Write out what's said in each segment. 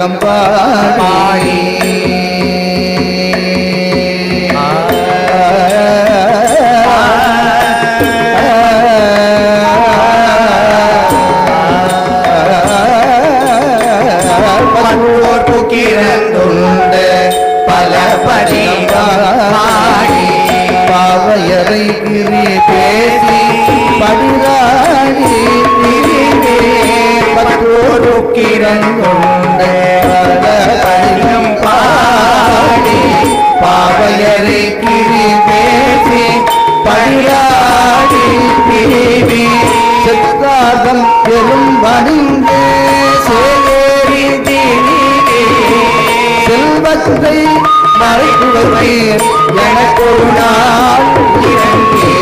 கம்பாடி செல்வத்தை மறைக்குவதே எனக்கொரு நாள் இறங்கே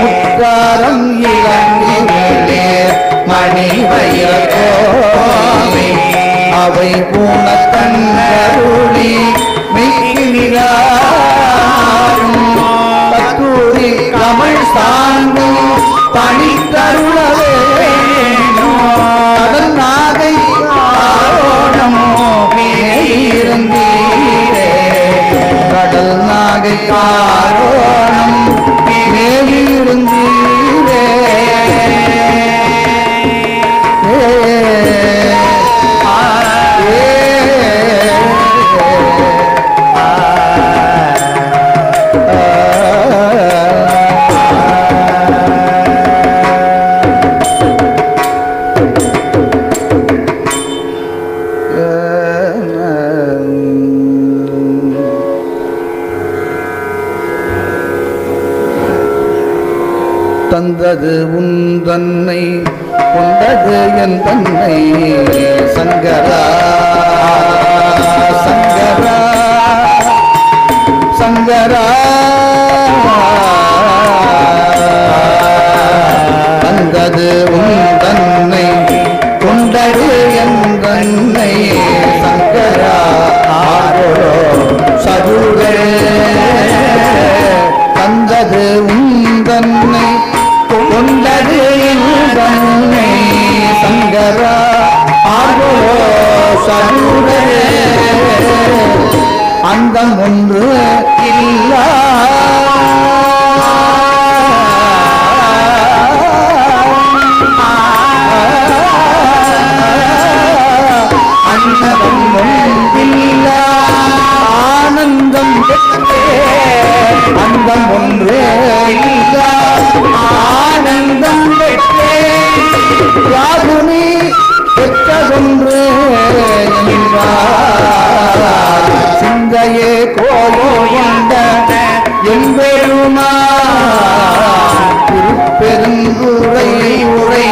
முத்தாரம் இறங்கிலே மணி வைரகோவை அவை பூன कृपा தந்தது உன் தன்னை கொண்டது என் தன்னை. சங்கரா சங்கரா சங்கரா. தந்தது உன் தன்னை கொண்டது என் தன்னை. சங்கரா ஆரோ சதுரே அந்தம் ஒன்று இல்ல. அன்னதம் ஒன்றில்லா. ஆனந்தம் பெற்றே. அந்தம் ஒன்றே ஆனந்தம் பெற்றே. பெற்றதொன்று சிந்தையே கோலோ கொண்ட என்பெருமா திருப்பெருங்குறை உரை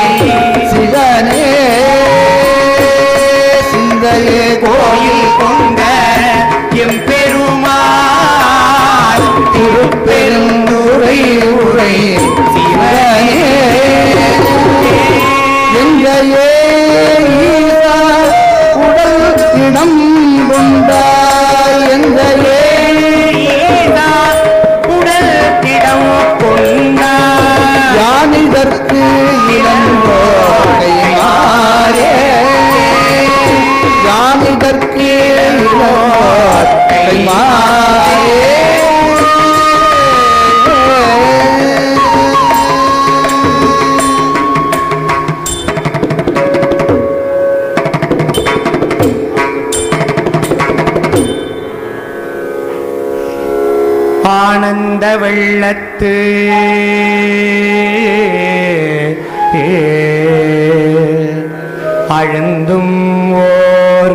சிவனே சிந்தையே கோயில் கொண்ட எம்பெருமா திருப்பெருந்துரை உரை சிவனே. எங்கையே உடல் இடம் கொண்டாய் எங்கையே ஏதா உடல் திடம் கொண்டார் யானிதற்கு ஆனந்த வெள்ளத்து. அழுந்தும் ஓர்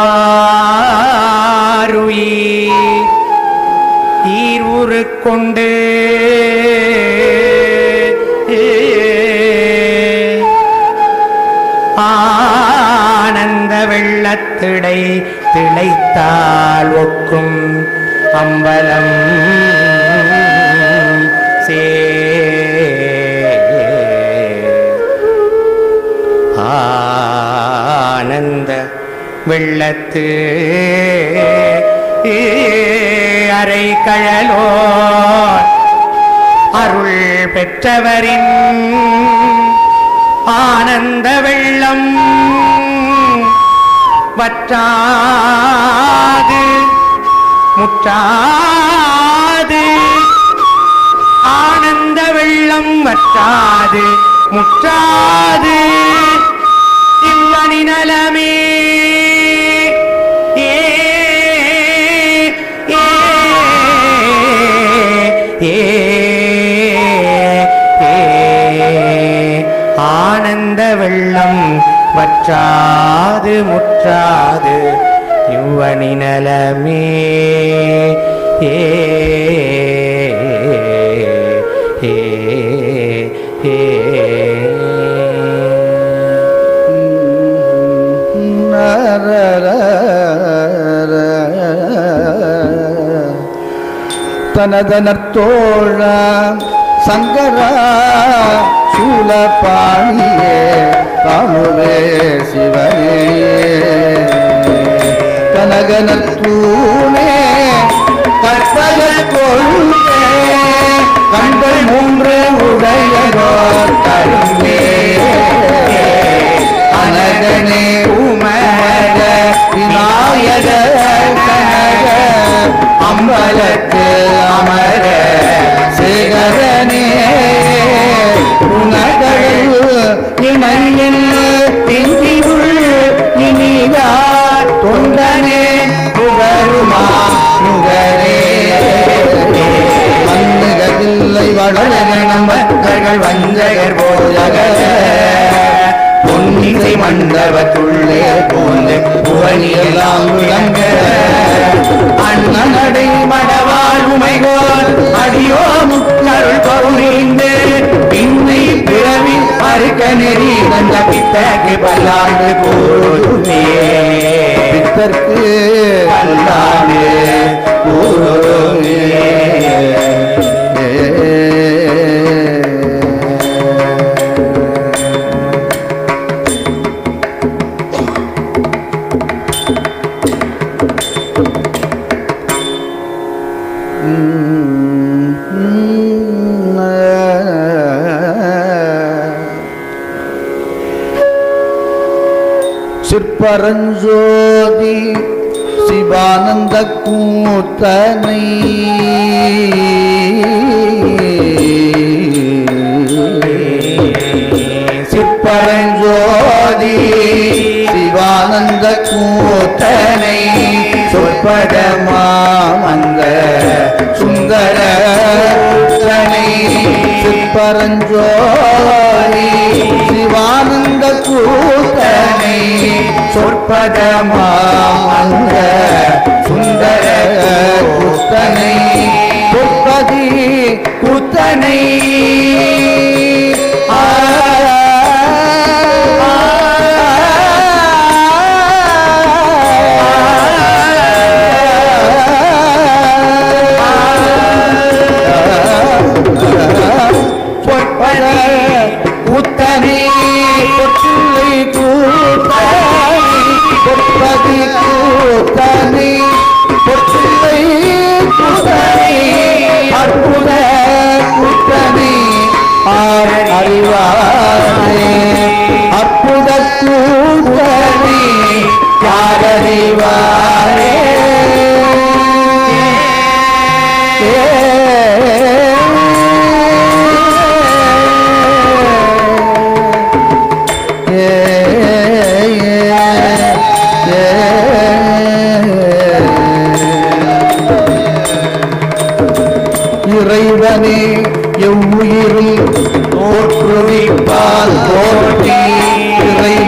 ஆருயிர் ஈர் கொண்டு ஆனந்த வெள்ளத்திடை திளைத்தால் ஒக்கும் அம்பலம். வெள்ளத்து. அரை கழலோ. அருள் பெற்றவரின் ஆனந்த வெள்ளம் வற்றாது முற்றாது. ஆனந்த வெள்ளம் வற்றாது முற்றாது. இவ்வணி நலமே வற்றாது முற்றாது இவ்வணி நலமே. ஏ தனதனத்தோழ சங்கரா சூலபாணி தாமுவே சிவனே. கனகனத்தூனே கற்பகல் கொள்கே கண்கள் மூன்று உடையதோர் கருமே. அனகனே உமர விநாயக கனக அம்பலத்து அமர சேகரனே. உனகள் இணையில் திங்கியுள் இனியார் தொண்டனே புகழுமா நுகரே. மன்னுகவில்லை வளரனம் மக்கள் வஞ்சகர் பொன்னிசை மண்டபத்துள்ளே போந்து புவனியெல்லாம் விளங்க. அண்ணனடை மடவாள் உமைகோல் அடியோ முக்கருள் பவுனிந்து பின்னை பிறவி அறுக்க நெறி தந்த பித்தக்கு பல்லாண்டு போடுமே பித்தற்கு பல்லாண்டு போடுமே சிற்பரஞ்சோதி சிவானந்த கூத்தனை. சிற்பரஞ்சோதி சிவானந்த கூத்தனை. சொற்படமாமந்த சுந்தர சிற்பரஞ்சோதி சிவானந்த கூத்தனை. சொற்பதமாமந்த சுந்தர கூத்தனை சொற்பதி கூத்தனை.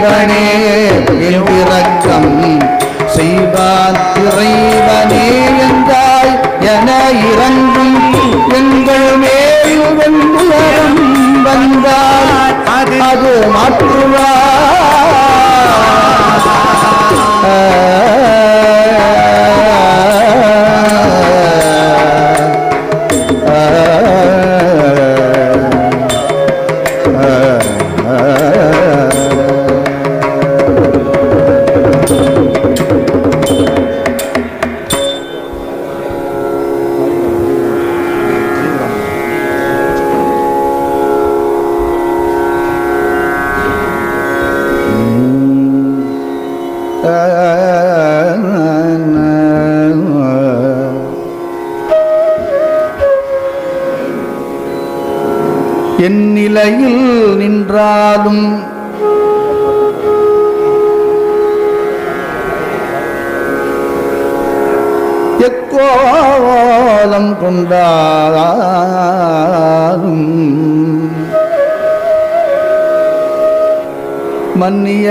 जीवने என் நிலையில் நின்றாலும் எக்கோலம் கொண்டாலும் மன்னிய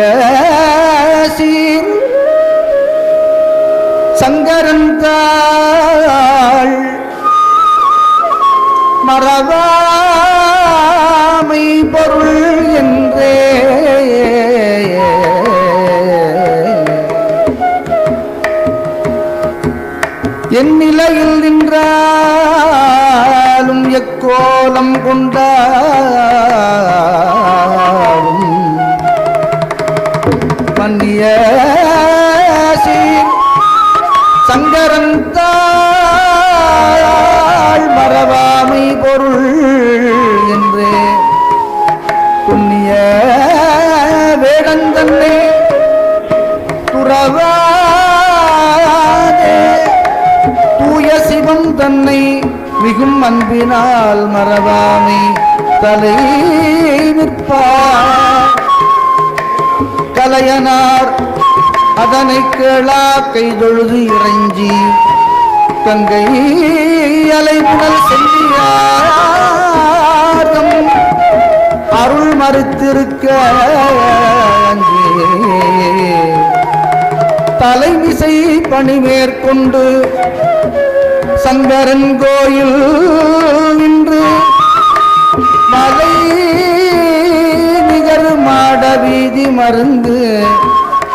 சீர் சங்கரன் தாள் மறவாமை பொருள் என்றே. என் நிலையில் நின்றாலும் எக்கோலம் கொண்டாடும் மன்னிய சங்கரன் தாழ் மறவாமை பொருள் உன்னை மிகும் அன்பினால் மறவாமை. தலை நிற்பார். கலையனார் அதனை கேளா கைதொழுது இறைஞ்சி. தங்கை அலைமுடல் செல்லியார்தம் அருள் மறுத்திருக்க தலைமிசை பணி மேற்கொண்டு சங்கரன் கோயில் நின்று மலை நிகர் மாட வீதி மருந்து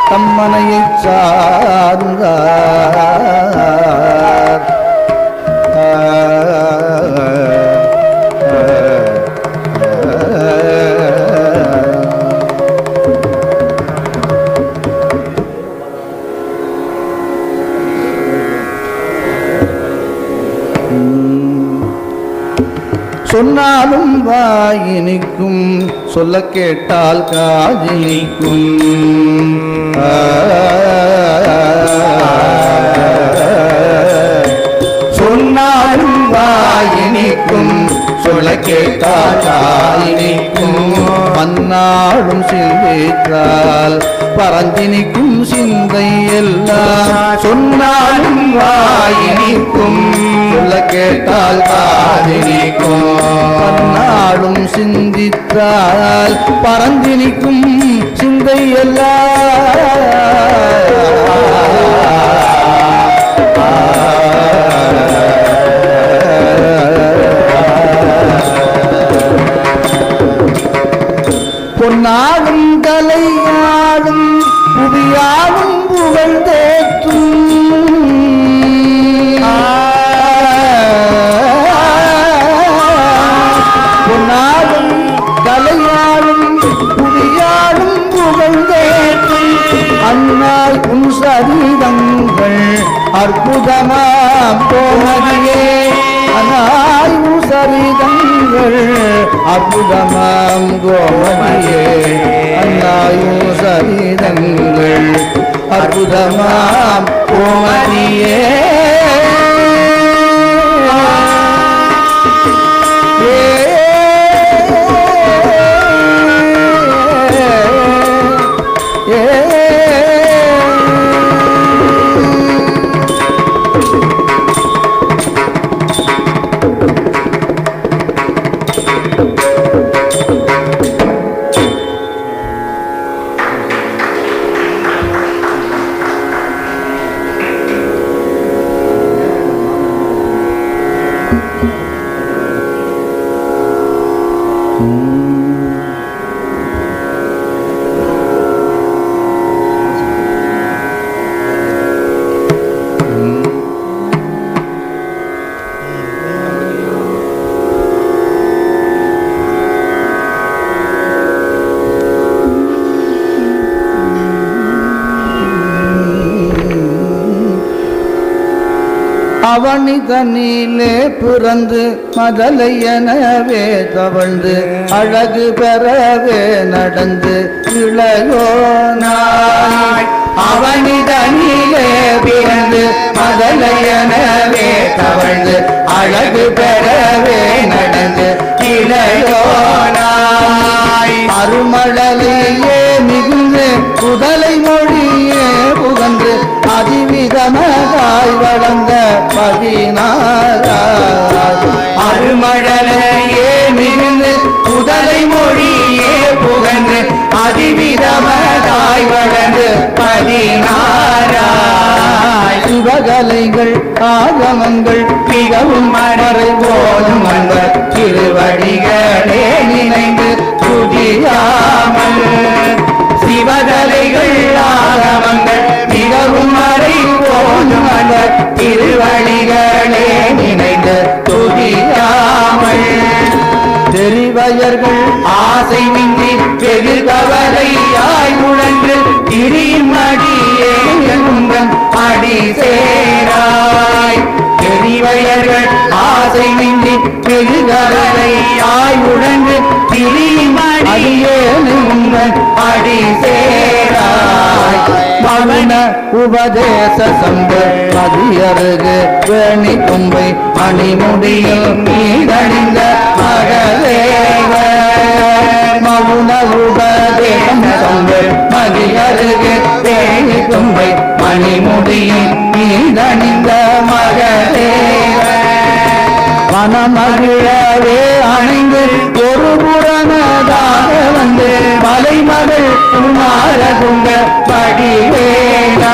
தம்மனையைச் சார்ந்தார். சொன்னாலும் வாயினிக்கும் சொல்ல கேட்டால் காதினிக்கும் சொன்னாலும் வாயினிக்கும் சொல்ல கேட்டால் காதினிக்கும் பன்னாடும் சிந்தித்தால் பரந்தினிக்கும் சிந்தை எல்லாம் சொன்னாலும் வாயினிக்கும் சொல்ல கேட்டால் காதினிக்கும் பன்னாடும் சிந்தித்தால் பரந்தினிக்கும் சிந்தை பொன்னாடும் கலையாடும் புவியாடும் புகழ்ந்தேற்றும் பொன்னாடும் கலையாடும் புவியாடும் புகழ்ந்தேற்றும். அண்ணாய் உன் சரீரங்கள் அற்புதமா போனதியே அனாய் உன் சரிதங்கள் அற்புதமாம் கோமதியே. அண்ணாயும் சரிதங்கள் அற்புதமாம் கோமதியே. அவனிதனிலே பிறந்து மதலையனவே தவழ்ந்து அழகு பெறவே நடந்து இளையோனாய் அவனிதனிலே பிறந்து மதலை எனவே தவழ்ந்து அழகு பெறவே நடந்து இளையோனாய் அருமழலையே மிகுந்து குதலை மொழி புகன்று அதிவிதமதாய் வளர்ந்த பதினாரா அருமழலையே மிகுந்து குதலை மொழியே புகன்று அதிவிதமதாய் வளர்ந்து பதினாரா சிவகலைகள் ஆகமங்கள் மிகவும் மறை போதும் அன்பர். திருவடிகளே தெரிவயர்கள் ஆசை மின்றி வெகு கவலையாய் திரியும் அடியே உங்கள் அடி சே தெரிவயர்கள் ஆசை மின்றி வெகு கவலையாய் உழன்று அடி சேராய். மகன உபதேச சம்பு மதியருகு வேணி கொம்பை அணிமுடியும் மீதணிந்த மகதேவ மவுன உபதேசம் சம்பு மதியருகு வேணி கொம்பை மணிமுடியில் மீதணிந்த மகதேவ மனமகிழவே அணைந்து ஒரு புறனதாக வந்து மலைமகள் குமாரகுங்க படிவேலா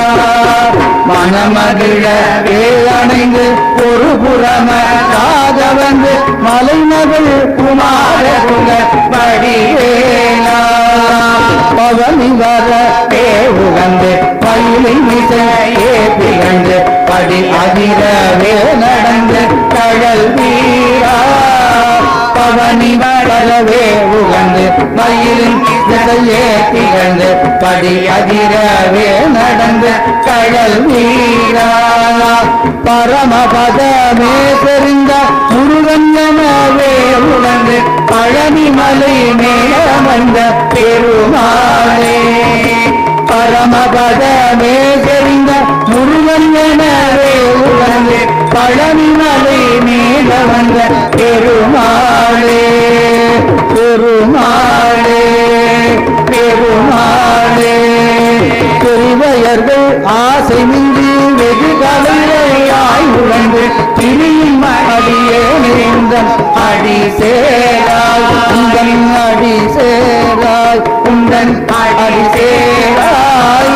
மனமகிழ அணைந்து ஒரு புறம காத வந்து மலைமகள் குமாரகுங்க படிவேலா பவனி வர உகந்து பயிலை மிசையே திகழ்ந்து படி அதிரவே நடந்து கடல் வீரா. அவனி வளவே உகந்து மயிலின் திசையே திகழ்ந்து படி அதிரவே நடந்து கடல் வீரா. பரமபதமே தெரிந்த முருகன் உணர்ந்து பழனி மலை மேலமர்ந்த பெருமாளே. பரமபதமே தெரிந்த முருகன் எனவே உணர்ந்து பழனிமலை மேல வந்த பெருமாளே பெருமாளே பெருமாளே. பெரியவர்கள் ஆசை மின்றி வெகு கலையாய் உழந்து திரியும் அடியே நிறைந்த அடி சேராய் உந்தன் அடி சேராய் உந்தன் அடி சேராய்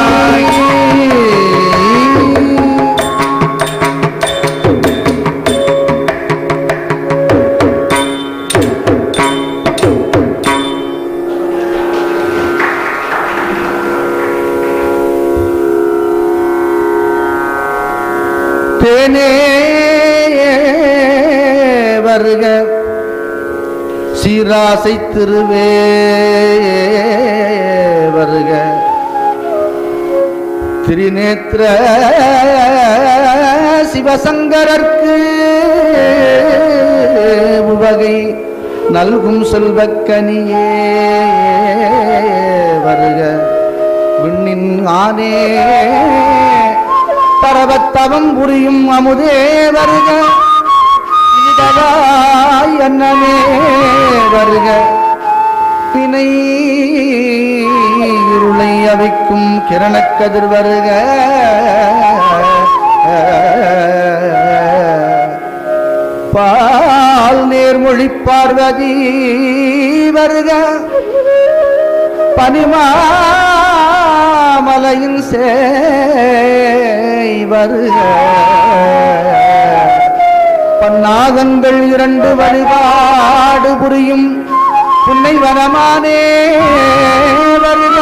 வருக. சீராசை திருவே வருக. திரிநேத்திர சிவசங்கரர்க்கு உவகை நல்கும் செல்வக்கனியே வருக. விண்ணின் ஆனே பரவத்தவம் புரியும் அமுதே வருக. இதழாய் அன்னமே வருக. பிணை இருளை அவைக்கும் கிரணக்கதிர் வருக. பால் நேர்மொழி பார்வதி வருக. பனிமாமலையின் சே வருக. நாகங்கள் இரண்டு வழிபாடு புரியும். புன்னை வனமானே வருக.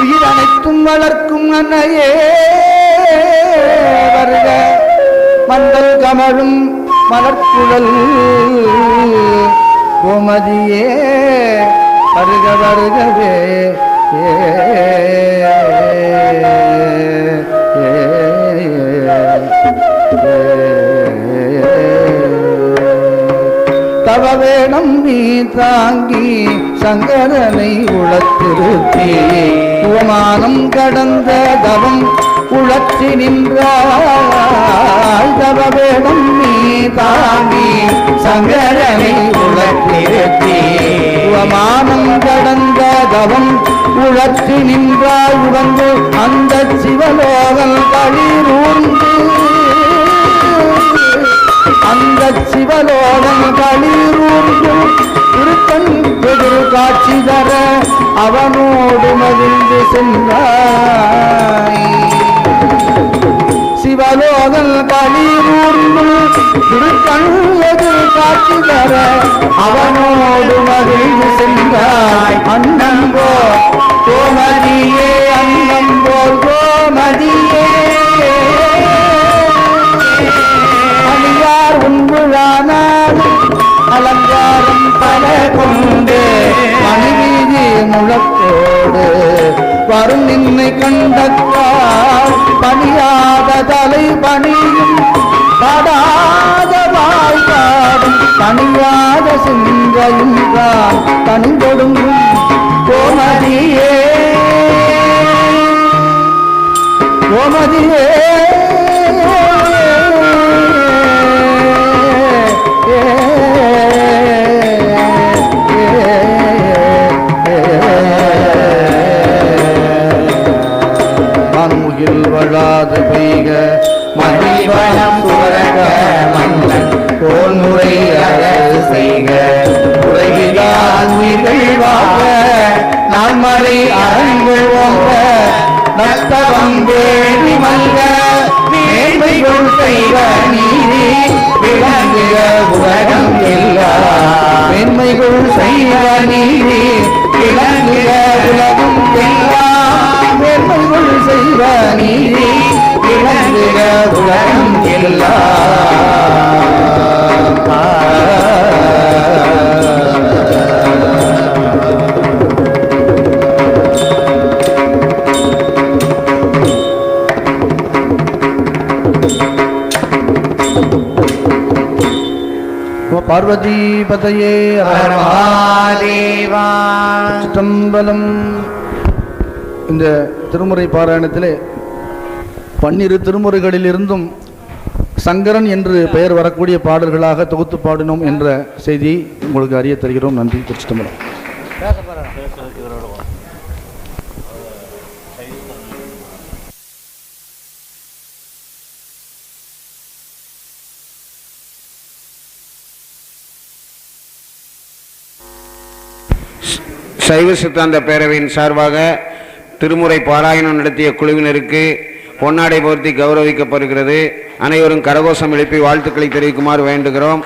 உயிர் அனைத்தும் வளர்க்கும் அன்னையே வருக. மந்தல் கமழும் மலர்குழல் கோமதியே வருக வருகவே. ஏ, வேடம் நீ தாங்கி சங்கரனை உளத்திருத்தி. உமானம் கடந்த தவம் உளத்தி நின்றாய் தவ வேடம் நீ தாங்கி சங்கரனை உளத்திருத்தி. உமானம் கடந்த தவம் உழற்றி நின்றாய் உடந்து அந்த சிவலோகம் களிரூர்ந்து தங்க சிவலோகம் களிரூர்ந்து திருத்தன் எதிர் காட்சி தர அவனோடு மகிழ்ந்து சென்றாய். சிவலோகல் திருத்தன் எதிர் காட்சி தர அவனோடு மகிழ்ந்து சென்றாய். அண்ணங்கோ கோமதியே அன்னம்போல் கோமதியே. அழியார் அலங்காரம் பல கொண்டு மணிவீதி முழக்கோடு வரும் நின்னை கண்டத்தால் பணியாத தலை பணியும் படாத வாய்ப்பாடும் பணியாத சிந்தையும் தான் பணிந்தொடுங்கும் கோமதியே. கோமதியே. உலகிலால் உயிர்கள் வாழ நான்மறை அரண்கள் ஓங்க நத்தவம் வேண்டி மல்க மேன்மைகள் செய்வ நீதி விளங்குக உலகம் எல்லாம் மேன்மைகள் செய்வ நீதி விளங்குக உலகம் எல்லாம் மேன்மைகள் செய்வ நீதி விளங்குக உலகம் எல்லாம் பார்வதி பதையே இந்த திருமுறை பாராயணத்திலே பன்னிரு திருமுறைகளிலிருந்தும் சங்கரன் என்று பெயர் வரக்கூடிய பாடல்களாக தொகுத்து பாடினோம் என்ற செய்தியை உங்களுக்கு அறிய தருகிறோம் நன்றி திருச்சிதம்பரம் சைவ சித்தாந்த பேரவையின் சார்பாக திருமுறை பாராயணம் நடத்திய குழுவினருக்கு பொன்னாடை போர்த்தி கௌரவிக்கப்படுகிறது. அனைவரும் கரகோஷம் எழுப்பி வாழ்த்துக்களை தெரிவிக்குமாறு வேண்டுகிறோம்.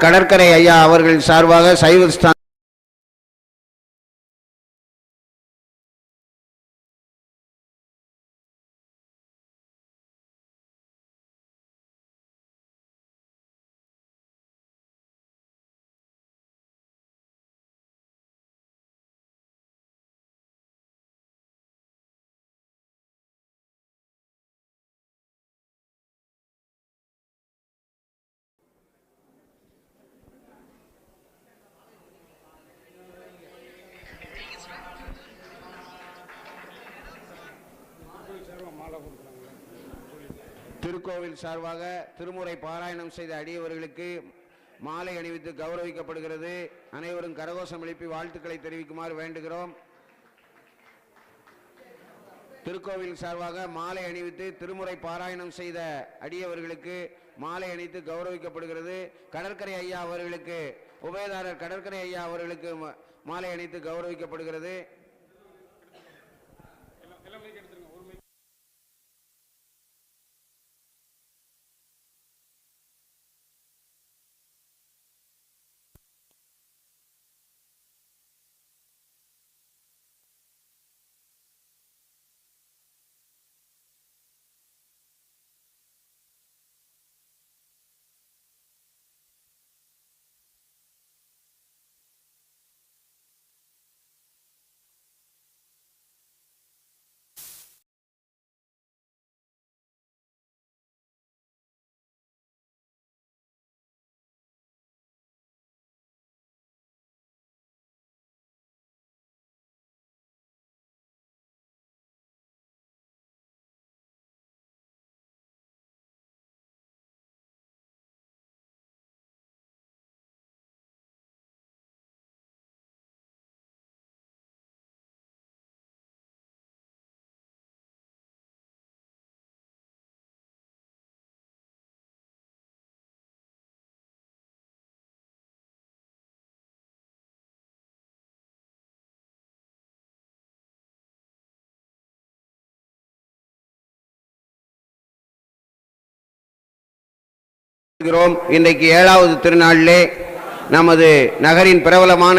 கடற்கரை ஐயா அவர்கள் சார்பாக சைவ திருக்கோவில் சார்பாக திருமுறை பாராயணம் செய்த அடியவர்களுக்கு மாலை அணிவித்து கௌரவிக்கப்படுகிறது. அனைவரும் கரகோஷம் எழுப்பி வாழ்த்துக்களை தெரிவிக்குமாறு வேண்டுகிறோம். திருக்கோவில் சார்பாக மாலை அணிவித்து திருமுறை பாராயணம் செய்த அடியவர்களுக்கு மாலை அணித்து கௌரவிக்கப்படுகிறது. கடற்கரை ஐயா அவர்களுக்கு உபயதாரர் கடற்கரை ஐயா அவர்களுக்கு மாலை அணித்து கௌரவிக்கப்படுகிறது. இருக்கிறோம் இன்றைக்கு ஏழாவது திருநாளிலே நமது நகரின் பிரபலமான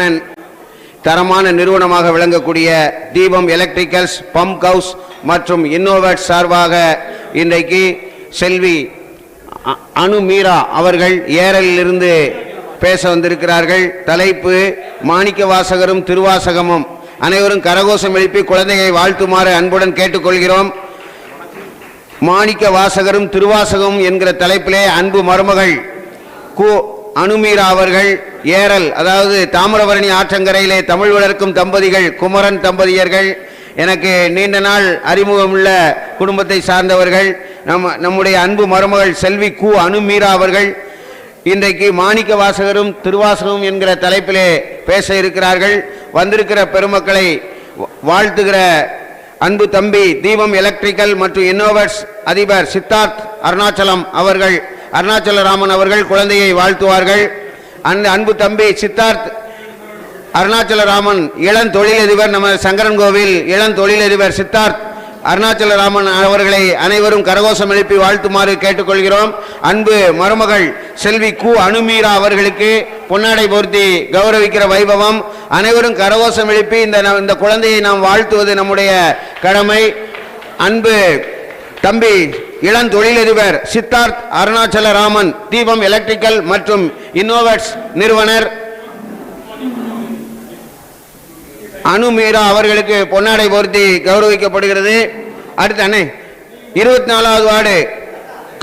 தரமான நிறுவனமாக விளங்கக்கூடிய தீபம் எலக்ட்ரிக்கல்ஸ் பம்ப் ஹவுஸ் மற்றும் இன்னோவேட் சார்பாக இன்றைக்கு செல்வி அனு மீரா அவர்கள் ஏரலிலிருந்து பேச வந்திருக்கிறார்கள். தலைப்பு மாணிக்க வாசகரும் திருவாசகமும். அனைவரும் கரகோஷம் எழுப்பி குழந்தையை வாழ்த்துமாறு அன்புடன் கேட்டுக்கொள்கிறோம். மாணிக்க வாசகரும் திருவாசகம் என்கிற தலைப்பிலே அன்பு மருமகள் கு அனுமீரா அவர்கள் ஏரல் அதாவது தாமிரபரணி ஆற்றங்கரையிலே தமிழ் வளர்க்கும் தம்பதிகள் குமரன் தம்பதியர்கள் எனக்கு நீண்ட நாள் அறிமுகமுள்ள குடும்பத்தை சார்ந்தவர்கள் நம்ம நம்முடைய அன்பு மருமகள் செல்வி கு அனுமீரா அவர்கள் இன்றைக்கு மாணிக்க வாசகரும் திருவாசகமும் என்கிற தலைப்பிலே பேச இருக்கிறார்கள். வந்திருக்கிற பெருமக்களை வா- வாழ்த்துகிற அன்பு தம்பி தீபம் எலக்ட்ரிக்கல் மற்றும் இன்னோவர்ஸ் அதிபர் சித்தார்த் அருணாச்சலம் அவர்கள் அருணாச்சலராமன் அவர்கள் குழந்தையை வாழ்த்துவார்கள். அந்த அன்பு தம்பி சித்தார்த் அருணாச்சலராமன் இளம் தொழிலதிபர் நம்ம சங்கரன் கோவில் இளம் தொழிலதிபர் சித்தார்த் அருணாச்சலராமன் அவர்களை அனைவரும் கரகோஷம் எழுப்பி வாழ்த்துமாறு கேட்டுக்கொள்கிறோம். அன்பு மருமகள் செல்வி கு அனுமீரா அவர்களுக்கு பொன்னாடை பொருத்தி கௌரவிக்கிற வைபவம். அனைவரும் கரகோஷம் எழுப்பி இந்த ந- இந்த குழந்தையை நாம் வாழ்த்துவது நம்முடைய கடமை. அன்பு தம்பி இளம் தொழிலதிபர் சித்தார்த் அருணாச்சலராமன் தீபம் எலக்ட்ரிக்கல் மற்றும் இன்னோவேட்ஸ் நிறுவனர். அனு மீரா அவர்களுக்கு பொன்னாடை போர்த்தி கௌரவிக்கப்படுகிறது. அடுத்து அண்ணே இருபத்தி நாலாவது வார்டு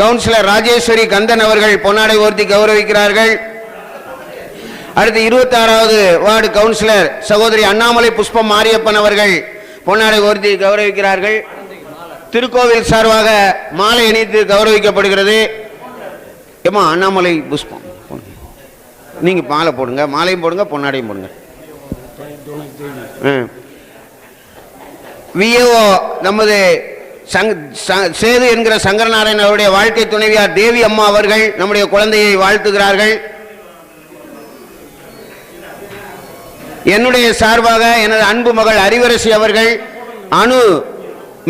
கவுன்சிலர் ராஜேஸ்வரி கந்தன் அவர்கள் பொன்னாடை போர்த்தி கௌரவிக்கிறார்கள். அடுத்து இருபத்தி ஆறாவது வார்டு கவுன்சிலர் சகோதரி அண்ணாமலை புஷ்பம் மாரியப்பன் அவர்கள் பொன்னாடை போர்த்தி கௌரவிக்கிறார்கள். திருக்கோவில் சார்பாக மாலை இணைத்து கௌரவிக்கப்படுகிறது. ஏமா அண்ணாமலை புஷ்பம்? நீங்க மாலை போடுங்க மாலையும் போடுங்க பொன்னாடையும் போடுங்க. விஏஓ நமது சேது என்கிற சங்கரநாராயணன் அவருடைய வாழ்க்கை துணைவியார் தேவி அம்மா அவர்கள் நம்முடைய குழந்தையை வாழ்த்துகிறார்கள். என்னுடைய சார்பாக எனது அன்பு மகள் அறிவரசி அவர்கள் அனு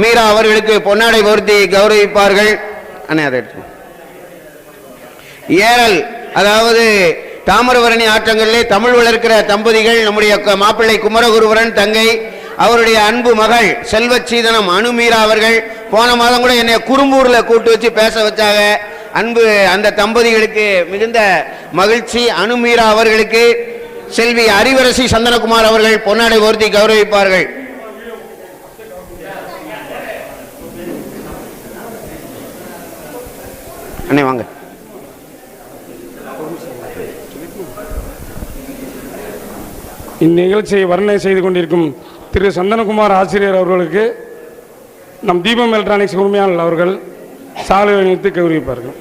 மீரா அவர்களுக்கு பொன்னாடை பொருத்தி கௌரவிப்பார்கள். அண்ணே அதை ஏரல் அதாவது தாமிரபரணி ஆற்றங்களிலே தமிழ் வளர்க்கிற தம்பதிகள் நம்முடைய க- மாப்பிள்ளை குமரகுருவரன் தங்கை அவருடைய அன்பு மகள் செல்வச்சீதனம் அனுமீரா அவர்கள் போன மாதம் கூட என்னை குறும்பூரில் கூட்டு வச்சு பேச வச்சாங்க. அன்பு அந்த தம்பதிகளுக்கு மிகுந்த மகிழ்ச்சி. அனுமீரா அவர்களுக்கு செல்வி அறிவரசி சந்தனகுமார் அவர்கள் பொன்னாடை ஓர்த்தி கௌரவிப்பார்கள். அண்ணே வாங்க. இந்நிகழ்ச்சியை வர்ணனை செய்து கொண்டிருக்கும் திரு சந்தனகுமார் ஆசிரியர் அவர்களுக்கு நம் தீபம் எலக்ட்ரானிக்ஸ் உரிமையாளர் அவர்கள் சாலை அணிவித்து கௌரவிப்பார்கள்.